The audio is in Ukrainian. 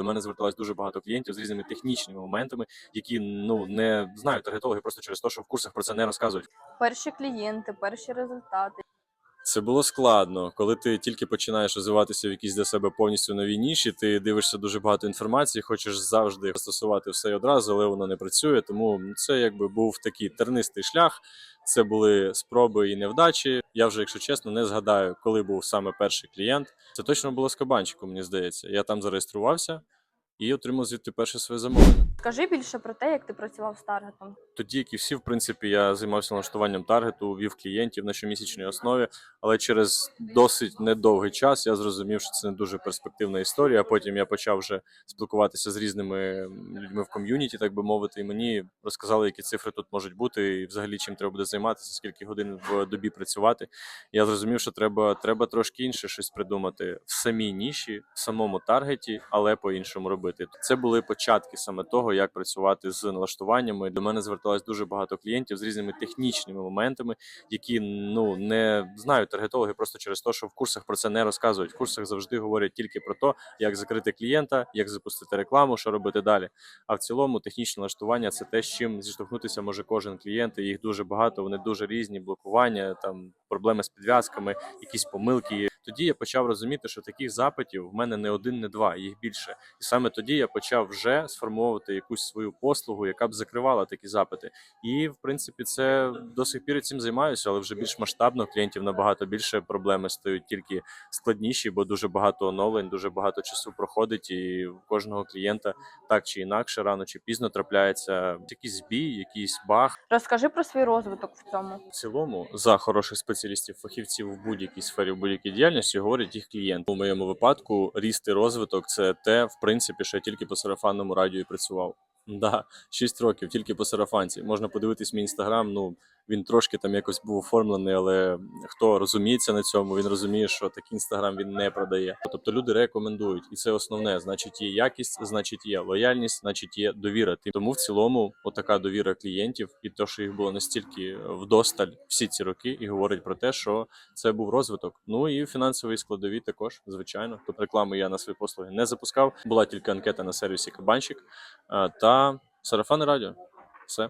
До мене зверталось дуже багато клієнтів з різними технічними моментами, які ну не знають таргетологи просто через те, що в курсах про це не розказують. Перші клієнти, перші результати. Це було складно, коли ти тільки починаєш розвиватися в якійсь для себе повністю новій ніші. Ти дивишся дуже багато інформації, хочеш завжди застосувати все й одразу, але воно не працює. Тому це якби був такий тернистий шлях. Це були спроби і невдачі. Я вже, якщо чесно, не згадаю, коли був саме перший клієнт. Це точно було з кабанчиком, мені здається. Я там зареєструвався і отримав звідти перше своє замовлення. Скажи більше про те, як ти працював з таргетом. Тоді, як і всі, в принципі, я займався налаштуванням таргету, вів клієнтів на щомісячній основі, але через досить недовгий час я зрозумів, що це не дуже перспективна історія. Потім я почав вже спілкуватися з різними людьми в ком'юніті, так би мовити, і мені розказали, які цифри тут можуть бути, і взагалі чим треба буде займатися, скільки годин в добі працювати. Я зрозумів, що треба, треба трошки інше щось придумати в самій ніші, в самому таргеті, але по-іншому робити. Це були початки саме того, як працювати з налаштуваннями. До мене зверталось дуже багато клієнтів з різними технічними моментами, які ну не знають таргетологи просто через те, що в курсах про це не розказують. В курсах завжди говорять тільки про те, як закрити клієнта, як запустити рекламу, що робити далі. А в цілому технічне налаштування це те, з чим зіштовхнутися може кожен клієнт. і Їх дуже багато, вони дуже різні, блокування, там проблеми з підв'язками, якісь помилки. Тоді я почав розуміти, що таких запитів в мене не один, не два, їх більше. І саме тоді я почав вже сформовувати якусь свою послугу, яка б закривала такі запити. І в принципі, це до сих пір цим займаюся, але вже більш масштабно клієнтів набагато більше проблеми стають тільки складніші, бо дуже багато оновлень, дуже багато часу проходить, і в кожного клієнта так чи інакше, рано чи пізно трапляється якийсь збій, якийсь баг. Розкажи про свій розвиток в цьому. В цілому за хороших спеціалістів, фахівців в будь-якій сфері, в будь-якій діяльності говорять їх клієнти. У моєму випадку ріст і розвиток це те, в принципі, що я тільки по сарафанному радіо і працював. Да, 6 років тільки по сарафанці. Можна подивитись мій інстаграм. Ну він трошки там якось був оформлений, але хто розуміється на цьому, він розуміє, що такий інстаграм він не продає. Тобто люди рекомендують, і це основне. Значить, є якість, значить, є лояльність, значить, є довіра. Тому в цілому, отака довіра клієнтів, і те, що їх було настільки вдосталь всі ці роки, і говорить про те, що це був розвиток. Ну і фінансові складові також, звичайно. Тобто реклами я на свої послуги не запускав. Була тільки анкета на сервісі Кабанчик та сарафани радіо. Все.